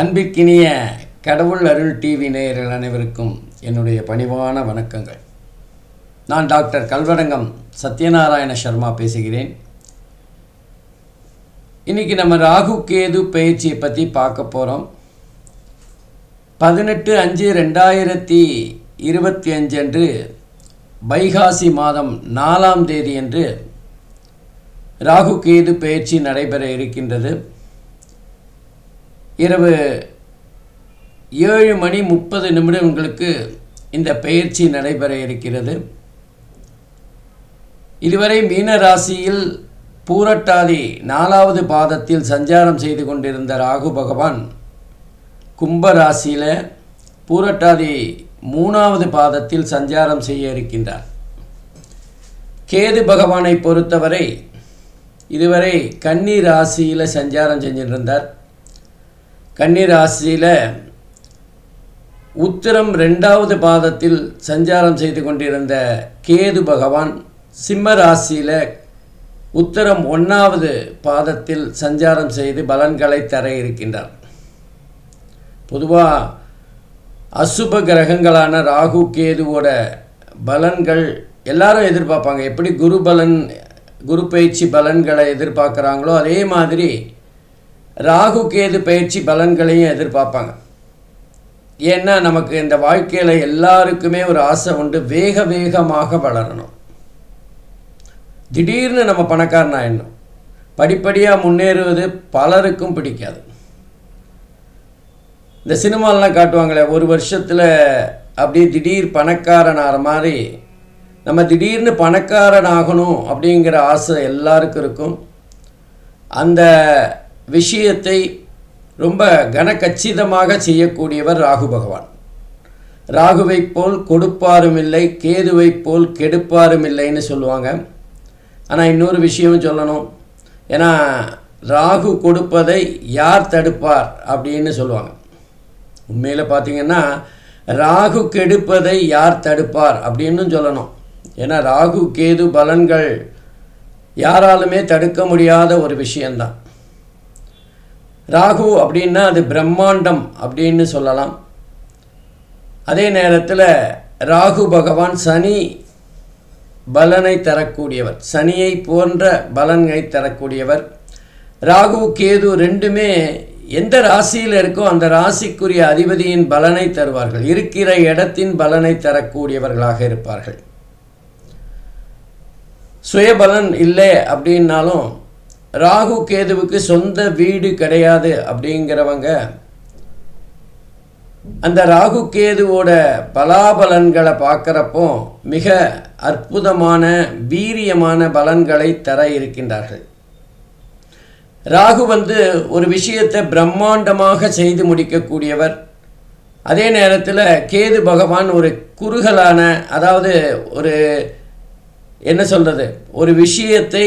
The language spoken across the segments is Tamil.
அன்பிற்கினிய கடவுள் அருள் டிவி நேயர்கள் அனைவருக்கும் என்னுடைய பணிவான வணக்கங்கள். நான் டாக்டர் கல்வரங்கம் சத்யநாராயண சர்மா பேசுகிறேன். இன்றைக்கி நம்ம ராகு கேது பயிற்சியை பற்றி பார்க்க போகிறோம் பதினெட்டு அஞ்சு ரெண்டாயிரத்தி இருபத்தி அஞ்சு அன்று வைகாசி மாதம் நாலாம் தேதி அன்று ராகு கேது பயிற்சி நடைபெற இருக்கின்றது. இரவு ஏழு மணி முப்பது நிமிடங்களுக்கு இந்த பயிற்சி நடைபெற இருக்கிறது. இதுவரை மீன ராசியில் பூரட்டாதி நாலாவது பாதத்தில் சஞ்சாரம் செய்து கொண்டிருந்த ராகு பகவான் கும்ப ராசியில் பூரட்டாதி மூணாவது பாதத்தில் சஞ்சாரம் செய்ய இருக்கின்றார். கேது பகவானை பொறுத்தவரை இதுவரை கன்னி ராசியில் சஞ்சாரம் செஞ்சிருந்தார். கன்னிராசியில் உத்திரம் ரெண்டாவது பாதத்தில் சஞ்சாரம் செய்து கொண்டிருந்த கேது பகவான் சிம்ம ராசியில் உத்தரம் ஒன்றாவது பாதத்தில் சஞ்சாரம் செய்து பலன்களை தர இருக்கின்றார். பொதுவாக அசுப கிரகங்களான ராகு கேதுவோட பலன்கள் எல்லாரும் எதிர்பார்ப்பாங்க. எப்படி குரு பலன் குரு பயிற்சி பலன்களை எதிர்பார்க்குறாங்களோ அதே மாதிரி ராகு கேது பயிற்சி பலன்களையும் எதிர்பார்ப்பாங்க. ஏன்னா நமக்கு இந்த வாழ்க்கையில் எல்லாருக்குமே ஒரு ஆசை உண்டு. வேக வேகமாக வளரணும். திடீர்னு நம்ம பணக்காரன் ஆயிடணும். படிப்படியாக முன்னேறுவது பலருக்கும் பிடிக்காது. இந்த சினிமாலெலாம் காட்டுவாங்களே ஒரு வருஷத்தில் அப்படியே திடீர் பணக்காரன் ஆகிற மாதிரி நம்ம திடீர்னு பணக்காரன் ஆகணும் அப்படிங்கிற ஆசை எல்லாருக்கும் இருக்கும். அந்த விஷயத்தை ரொம்ப கனக்கச்சிதமாக செய்யக்கூடியவர் ராகு பகவான். ராகுவைப் போல் கொடுப்பாரும் இல்லை கேதுவைப் போல் கெடுப்பாரும் இல்லைன்னு சொல்லுவாங்க. ஆனால் இன்னொரு விஷயம் சொல்லணும். ஏன்னா ராகு கொடுப்பதை யார் தடுப்பார் அப்படின்னு சொல்லுவாங்க. உண்மையில் பார்த்தீங்கன்னா ராகு கெடுப்பதை யார் தடுப்பார் அப்படின்னு சொல்லணும். ஏன்னா ராகு கேது பலன்கள் யாராலுமே தடுக்க முடியாத ஒரு விஷயந்தான் ராகு அப்படின்னா அது பிரம்மாண்டம் அப்படின்னு சொல்லலாம். அதே நேரத்தில் ராகு பகவான் சனி பலனை தரக்கூடியவர். சனியை போன்ற பலனை தரக்கூடியவர். ராகு கேது ரெண்டுமே எந்த ராசியில் இருக்கோ அந்த ராசிக்குரிய அதிபதியின் பலனை தருவார்கள். இருக்கிற இடத்தின் பலனை தரக்கூடியவர்களாக இருப்பார்கள். சுயபலன் இல்லை அப்படின்னாலும் ராகு கேதுவுக்கு சொந்த வீடு கிடையாது அப்படிங்கிறவங்க அந்த ராகு கேதுவோட பலாபலன்களை பார்க்குறப்போ மிக அற்புதமான வீரியமான பலன்களை தர இருக்கின்றார்கள். ராகு வந்து ஒரு விஷயத்தை பிரம்மாண்டமாக செய்து முடிக்கக்கூடியவர். அதே நேரத்தில் கேது பகவான் ஒரு குறுகலான அதாவது ஒரு என்ன சொல்கிறது ஒரு விஷயத்தை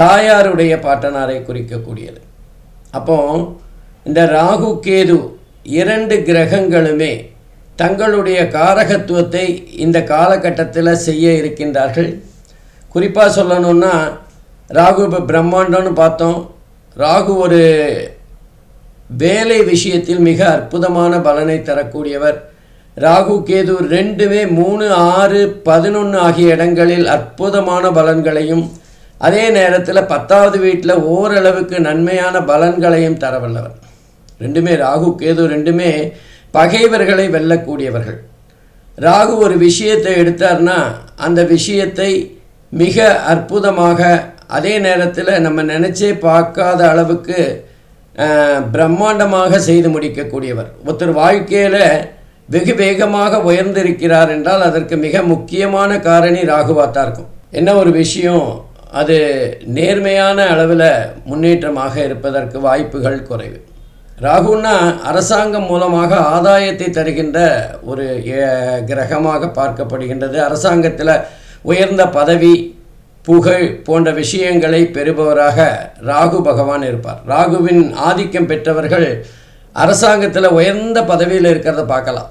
தாயாருடைய பாட்டனாரை குறிக்கக்கூடியது. அப்போ இந்த ராகு கேது இரண்டு கிரகங்களுமே தங்களுடைய காரகத்துவத்தை இந்த காலகட்டத்தில் செய்ய இருக்கின்றார்கள். குறிப்பாக சொல்லணுன்னா ராகு இப்போ பிரம்மாண்டம்னு பார்த்தோம். ராகு ஒரு வேலை விஷயத்தில் மிக அற்புதமான பலனை தரக்கூடியவர். ராகு கேது ரெண்டுமே மூணு ஆறு பதினொன்று ஆகிய இடங்களில் அற்புதமான பலன்களையும் அதே நேரத்தில் பத்தாவது வீட்டில் ஓரளவுக்கு நன்மையான பலன்களையும் தரவல்லவர். ரெண்டுமே ராகு கேது ரெண்டுமே பகைவர்களை வெல்லக்கூடியவர்கள். ராகு ஒரு விஷயத்தை எடுத்தார்னா அந்த விஷயத்தை மிக அற்புதமாக அதே நேரத்தில் நம்ம நினச்சே பார்க்காத அளவுக்கு பிரம்மாண்டமாக செய்து முடிக்கக்கூடியவர். ஒருத்தர் வாழ்க்கையில் வெகு வேகமாக உயர்ந்திருக்கிறார் என்றால் அதற்கு மிக முக்கியமான காரணி ராகுவாத்தான் இருக்கும். என்ன ஒரு விஷயம்? அது நேர்மையான அளவில் முன்னேற்றமாக இருப்பதற்கு வாய்ப்புகள் குறைவு. ராகுன்னா அரசாங்கம் மூலமாக ஆதாயத்தை தருகின்ற ஒரு கிரகமாக பார்க்கப்படுகின்றது. அரசாங்கத்தில் உயர்ந்த பதவி புகழ் போன்ற விஷயங்களை பெறுபவராக ராகு பகவான் இருப்பார். ராகுவின் ஆதிக்கம் பெற்றவர்கள் அரசாங்கத்தில் உயர்ந்த பதவியில் இருக்கிறத பார்க்கலாம்.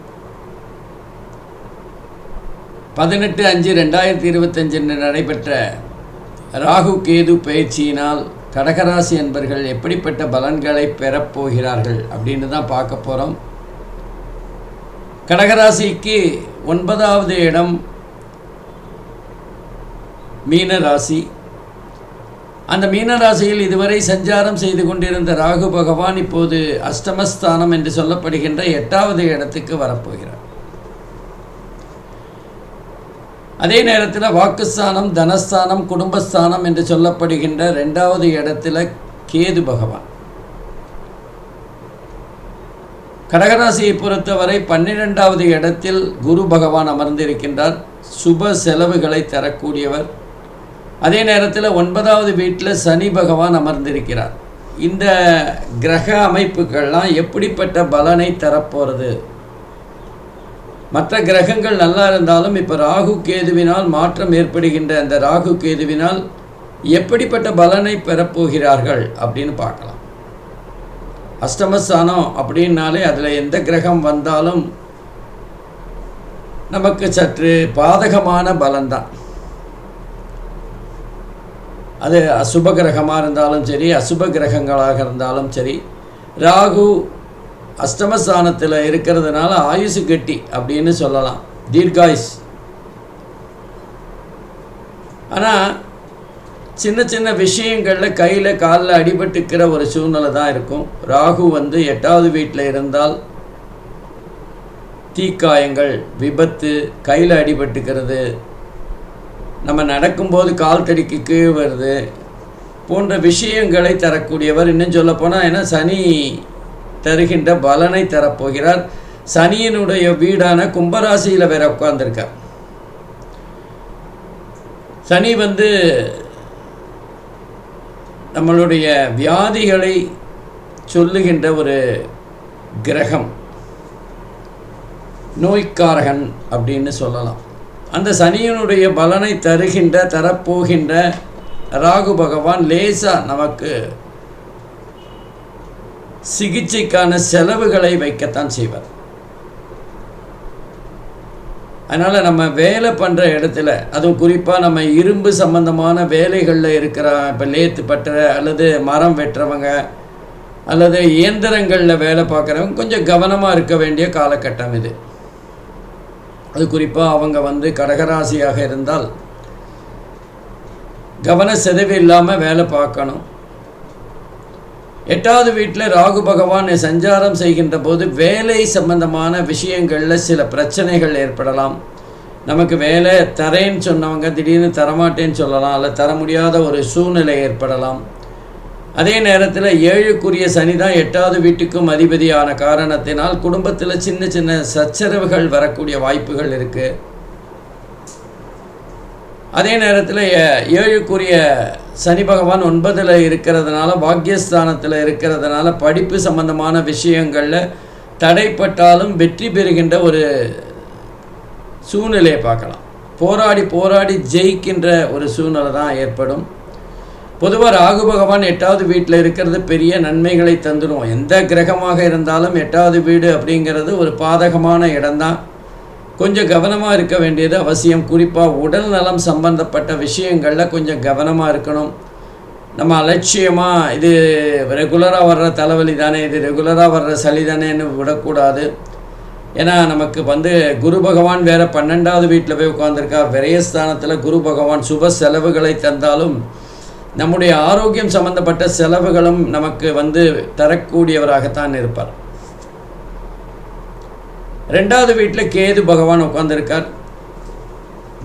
பதினெட்டு அஞ்சு ரெண்டாயிரத்தி இருபத்தஞ்சு நடைபெற்ற ராகு கேது பயிற்சியினால் கடகராசி என்பர்கள் எப்படிப்பட்ட பலன்களை பெறப்போகிறார்கள் அப்படின்னு தான் பார்க்க போகிறோம் கடகராசிக்கு ஒன்பதாவது இடம் மீன ராசி அந்த மீனராசியில் இதுவரை சஞ்சாரம் செய்து கொண்டிருந்த ராகு பகவான் இப்போது அஷ்டமஸ்தானம் என்று சொல்லப்படுகின்ற எட்டாவது இடத்துக்கு வரப்போகிறார். அதே நேரத்தில் வாக்குஸ்தானம் தனஸ்தானம் குடும்பஸ்தானம் என்று சொல்லப்படுகின்ற ரெண்டாவது இடத்துல கேது பகவான். கடகராசியை பொறுத்தவரை பன்னிரெண்டாவது இடத்தில் குரு பகவான் அமர்ந்திருக்கின்றார். சுப செலவுகளை தரக்கூடியவர். அதே நேரத்தில் ஒன்பதாவது வீட்டில் சனி பகவான் அமர்ந்திருக்கிறார். இந்த கிரக அமைப்புகள்லாம் எப்படிப்பட்ட பலனை தரப்போகிறது மற்ற கிரகங்கள் நல்லா இருந்தாலும் இப்போ ராகு கேதுவினால் மாற்றம் ஏற்படுகின்ற அந்த ராகு கேதுவினால் எப்படிப்பட்ட பலனை பெறப்போகிறார்கள் அப்படின்னு பார்க்கலாம். அஷ்டமஸ்தானம் அப்படின்னாலே அதில் எந்த கிரகம் வந்தாலும் நமக்கு சற்று பாதகமான பலன்தான். அது அசுப கிரகமாக இருந்தாலும் சரி அசுப கிரகங்களாக இருந்தாலும் சரி ராகு அஷ்டமஸ்தானத்தில் இருக்கிறதுனால ஆயுசு கட்டி அப்படின்னு சொல்லலாம். தீர்காயுஸ் ஆனால் சின்ன சின்ன விஷயங்களில் கையில் காலில் அடிபட்டுக்கிற ஒரு சூழ்நிலை தான் இருக்கும். ராகு வந்து எட்டாவது வீட்டில் இருந்தால் தீக்காயங்கள் விபத்து கையில் அடிபட்டுக்கிறது நம்ம நடக்கும்போது கால் தடிக்கு கீழே வருது போன்ற விஷயங்களை தரக்கூடியவர் இன்னும் சொல்லப்போனால் ஏன்னா சனி தருகின்ற பலனை தரப்போகிறார். சனியினுடைய வீடான கும்பராசியில் வேற உட்கார்ந்துருக்கார். சனி வந்து நம்மளுடைய வியாதிகளை சொல்லுகின்ற ஒரு கிரகம். நோய்க்காரகன் அப்படின்னு சொல்லலாம். அந்த சனியினுடைய பலனை தருகின்ற தரப்போகின்ற ராகு பகவான் லேசா நமக்கு சிகிச்சைக்கான செலவுகளை வைக்கத்தான் செய்வார் அதனால் நம்ம வேலை பண்ணுற இடத்துல அதுவும் குறிப்பாக நம்ம இரும்பு சம்பந்தமான வேலைகளில் இருக்கிற இப்போ லேத்து பட்டுற அல்லது மரம் வெட்டுறவங்க அல்லது இயந்திரங்களில் வேலை பார்க்குறவங்க கொஞ்சம் கவனமாக இருக்க வேண்டிய காலகட்டம் இது. அது குறிப்பாக அவங்க வந்து கடகராசியாக இருந்தால் கவன சிதவி இல்லாமல் வேலை பார்க்கணும். எட்டாவது வீட்டில் ராகு பகவான் சஞ்சாரம் செய்கின்ற போது வேலை சம்பந்தமான விஷயங்களில் சில பிரச்சனைகள் ஏற்படலாம். நமக்கு வேலை தரேன்னு சொன்னவங்க திடீர்னு தரமாட்டேன்னு சொல்லலாம் அல்ல தர முடியாத ஒரு சூழ்நிலை ஏற்படலாம். அதே நேரத்தில் ஏழுக்குரிய சனி தான் எட்டாவது வீட்டுக்கும் அதிபதியான காரணத்தினால் குடும்பத்தில் சின்ன சின்ன சச்சரவுகள் வரக்கூடிய வாய்ப்புகள் இருக்குது அதே நேரத்தில் ஏ- ஏழுக்குரிய சனி பகவான் ஒன்பதில் இருக்கிறதுனால பாக்கியஸ்தானத்தில் இருக்கிறதுனால படிப்பு சம்பந்தமான விஷயங்களில் தடைப்பட்டாலும் வெற்றி பெறுகின்ற ஒரு சூழ்நிலையை பார்க்கலாம். போராடி போராடி ஜெயிக்கின்ற ஒரு சூழ்நிலை தான் ஏற்படும். பொதுவாக ராகு பகவான் எட்டாவது வீட்டில் இருக்கிறது பெரிய நன்மைகளை தந்துடும் எந்த கிரகமாக இருந்தாலும் எட்டாவது வீடு அப்படிங்கிறது ஒரு பாதகமான இடம்தான். கொஞ்சம் கவனமாக இருக்க வேண்டியது அவசியம். குறிப்பாக உடல் நலம் சம்பந்தப்பட்ட விஷயங்களில் கொஞ்சம் கவனமாக இருக்கணும். நம்ம அலட்சியமாக இது ரெகுலராக வர்ற தலைவலி தானே இது ரெகுலராக வர்ற சளி தானேன்னு விடக்கூடாது. ஏன்னா நமக்கு வந்து குரு பகவான் வேறு பன்னெண்டாவது வீட்டில் போய் உட்காந்துருக்கார் விரயஸ்தானத்தில் குரு பகவான் சுப செலவுகளை தந்தாலும் நம்முடைய ஆரோக்கியம் சம்பந்தப்பட்ட செலவுகளும் நமக்கு வந்து தரக்கூடியவராகத்தான் இருப்பார். ரெண்டாவது வீட்டில் கேது பகவான் உட்காந்துருக்கார்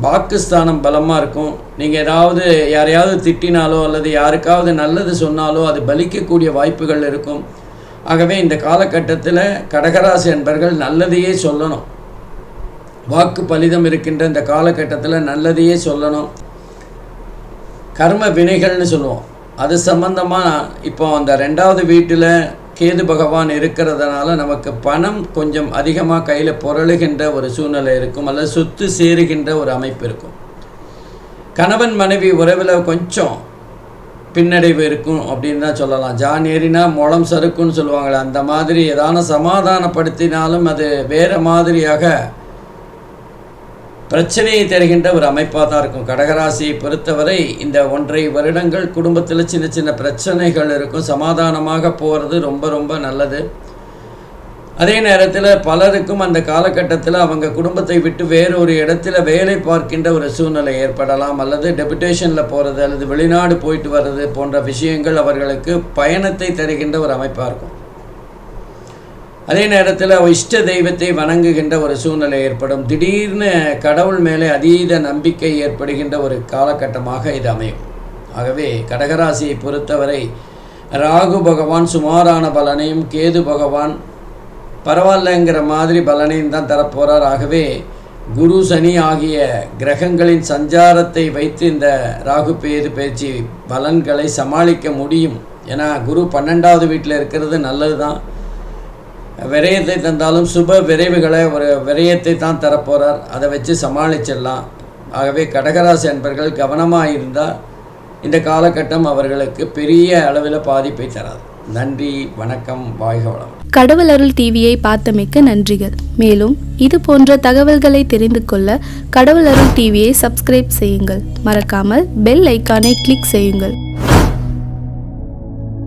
பாகிஸ்தானம் பலமாக இருக்கும். நீங்கள் ஏதாவது யாரையாவது திட்டினாலோ அல்லது யாருக்காவது நல்லது சொன்னாலோ அது பலிக்கக்கூடிய வாய்ப்புகள் இருக்கும். ஆகவே இந்த காலகட்டத்தில் கடகராசி என்பர்கள் நல்லதையே சொல்லணும். வாக்கு பலிதம் இருக்கின்ற இந்த காலகட்டத்தில் நல்லதையே சொல்லணும். கர்ம வினைகள்னு சொல்லுவோம். அது சம்பந்தமாக இப்போ அந்த ரெண்டாவது வீட்டில் கேது பகவான் இருக்கிறதுனால நமக்கு பணம் கொஞ்சம் அதிகமாக கையில் புரளுகின்ற ஒரு சூழ்நிலை இருக்கும். அல்லது சொத்து சேருகின்ற ஒரு அமைப்பு இருக்கும். கணவன் மனைவி உறவில் கொஞ்சம் பின்னடைவு இருக்கும் அப்படின்னு தான் சொல்லலாம். ஜான் ஏறினா முளம் சறுக்குன்னு சொல்லுவாங்களே அந்த மாதிரி ஏதான சமாதானப்படுத்தினாலும் அது வேறு மாதிரியாக பிரச்சனையை தருகின்ற ஒரு அமைப்பாக தான் இருக்கும். கடகராசியை பொறுத்தவரை இந்த ஒன்றை வருடங்கள் குடும்பத்தில் சின்ன சின்ன பிரச்சனைகள் இருக்கும். சமாதானமாக போகிறது ரொம்ப ரொம்ப நல்லது. அதே நேரத்தில் பலருக்கும் அந்த காலகட்டத்தில் அவங்க குடும்பத்தை விட்டு வேறொரு இடத்துல வேலை பார்க்கின்ற ஒரு சூழ்நிலை ஏற்படலாம். அல்லது டெபுடேஷனில் போகிறது அல்லது வெளிநாடு போயிட்டு வர்றது போன்ற விஷயங்கள் அவர்களுக்கு பயணத்தை தருகின்ற ஒரு அமைப்பாக இருக்கும். அதே நேரத்தில் இஷ்ட தெய்வத்தை வணங்குகின்ற ஒரு சூழ்நிலை ஏற்படும். திடீர்னு கடவுள் மேலே அதீத நம்பிக்கை ஏற்படுகின்ற ஒரு காலகட்டமாக இது அமையும். ஆகவே கடகராசியை பொறுத்தவரை ராகு பகவான் சுமாரான பலனையும் கேது பகவான் பரவாயில்லைங்கிற மாதிரி பலனையும் தான் தரப்போகிறார் ஆகவே குரு சனி ஆகிய கிரகங்களின் சஞ்சாரத்தை வைத்து இந்த ராகு பேது பேச்சு பலன்களை சமாளிக்க முடியும். ஏன்னா குரு பன்னெண்டாவது வீட்டில் இருக்கிறது நல்லது தான் விரயத்தை தந்தாலும் சுப விரைவுகளை ஒரு விரயத்தை தான் தரப்போகிறார் அதை வச்சு சமாளிச்சிடலாம். ஆகவே கடகராசி அன்பர்கள் கவனமாக இருந்தால் இந்த காலகட்டம் அவர்களுக்கு பெரிய அளவில் பாதிப்பை தராது. நன்றி வணக்கம் வாழ்க வளம். கடவுள் அருள் டிவியை பார்த்தமைக்க நன்றிகள். மேலும் இது போன்ற தகவல்களை தெரிந்து கொள்ள கடவுள் அருள் டிவியை சப்ஸ்கிரைப் செய்யுங்கள். மறக்காமல் பெல் ஐக்கானை கிளிக் செய்யுங்கள்.